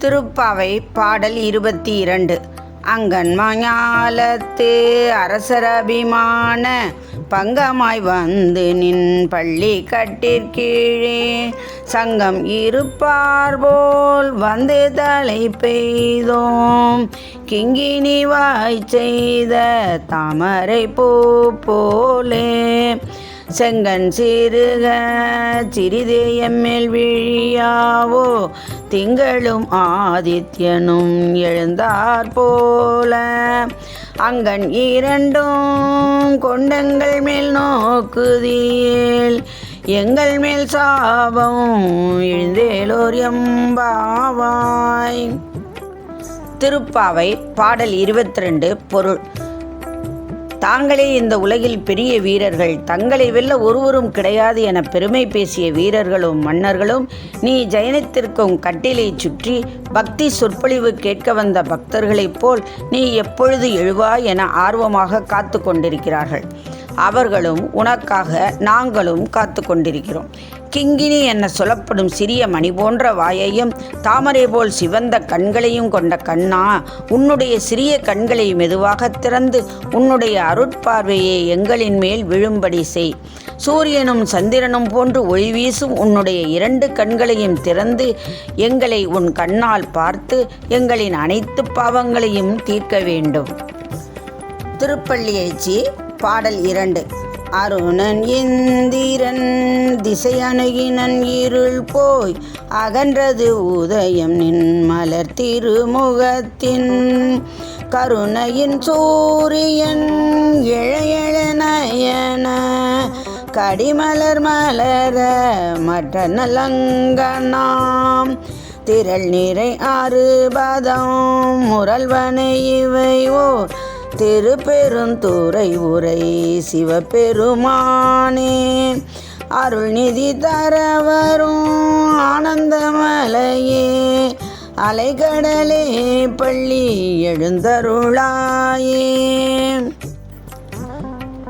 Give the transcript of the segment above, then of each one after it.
திருப்பாவை பாடல் இருபத்தி இரண்டு. அங்கன் மஞாலத்து அரசரபிமான பங்கமாய் வந்து நின் பள்ளி கட்டிற்கீழே சங்கம் இருப்பார் போல் வந்து தலை பெய்தோம். கிங்கினி வாய் செய்த தாமரை பூ போலே செங்கன் சிறுக சிறிதே எம்மேல் விழியாவோ திங்களும் ஆதித்யனும் எழுந்தார் போல. அங்கன் இரண்டும் கொண்டங்கள் மேல் நோக்குதியில் எங்கள் மேல் சாபம் எழுந்தேலோர் எம்பாவாய். திருப்பாவை பாடல் இருபத்தி ரெண்டு பொருள். தாங்களே இந்த உலகில் பெரிய வீரர்கள். தங்களை வெல்ல ஒருவரும் கிடையாது என பெருமை பேசிய வீரர்களும் மன்னர்களும் நீ ஜயனித்திருக்கும் கட்டிலை சுற்றி பக்தி சொற்பொழிவு கேட்க வந்த பக்தர்களைப் போல் நீ எப்பொழுது எழுவாய் என ஆர்வமாக காத்து கொண்டிருக்கிறார்கள். அவர்களும் உனக்காக நாங்களும் காத்து கொண்டிருக்கிறோம் கிங்கினி என சொல்லப்படும் சிறிய மணி போன்ற வாயையும் தாமரை போல் சிவந்த கண்களையும் கொண்ட கண்ணா உன்னுடைய சிறிய கண்களை மெதுவாக திறந்து உன்னுடைய அருட்பார்வையை எங்களின் மேல் விழும்படி செய். சூரியனும் சந்திரனும் போன்று ஒளி வீசும் உன்னுடைய இரண்டு கண்களையும் திறந்து எங்களை உன் கண்ணால் பார்த்து எங்களின் அனைத்து பாவங்களையும் தீர்க்க வேண்டும். திருப்பள்ளியைச்சி பாடல் இரண்டு. அருணன் இந்திரன் திசை அணுகினன் இருள் போய் அகன்றது உதயம் நின் மலர் திருமுகத்தின். கருணையின் சூரியன் இழையழ நயன கடிமலர் மலர மற்ற நலங்கனாம் திரள் நிறை அறுபதம் முரல்வனை இவை ஓ திருப்பெருந்துறை உரை சிவபெருமானே. அருள்நிதி தர வரும் ஆனந்தமலையே. அலைகடலே பள்ளி எழுந்தருளாயே.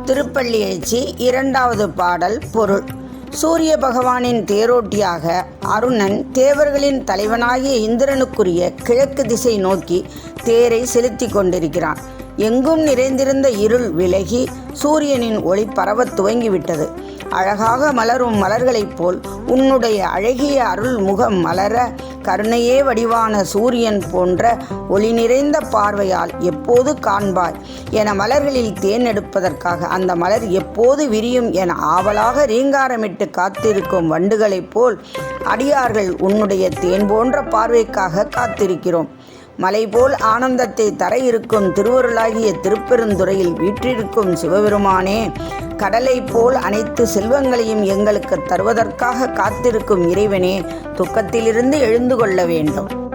திருப்பள்ளியச்சி இரண்டாவது பாடல் பொருள். சூரிய பகவானின் தேரோட்டியாக அருணன் தேவர்களின் தலைவனாகிய இந்திரனுக்குரிய கிழக்கு திசை நோக்கி தேரை செலுத்தி கொண்டிருக்கிறான். எங்கும் நிறைந்திருந்த இருள் விலகி சூரியனின் ஒளி பரவத் துவங்கிவிட்டது. அழகாக மலரும் மலர்களைப் போல் உன்னுடைய அழகிய அருள் முகம் மலர கருணையே வடிவான சூரியன் போன்ற ஒளி நிறைந்த பார்வையால் எப்போது காண்பாய்? என மலர்களில் தேன் எடுப்பதற்காக அந்த மலர் எப்போது விரியும் என ஆவலாக ரீங்காரமிட்டு காத்திருக்கும் வண்டுகளைப் போல் அடியார்கள் உன்னுடைய தேன் போன்ற பார்வைக்காக காத்திருக்கிறோம். மலை போல் ஆனந்தத்தை தர இருக்கும் திருவருளாகிய திருப்பெருந்துறையில் வீற்றிருக்கும் சிவபெருமானே கடலை போல் அனைத்து செல்வங்களையும் எங்களுக்கு தருவதற்காக காத்திருக்கும் இறைவனே துக்கத்திலிருந்து எழுந்து கொள்ள வேண்டும்.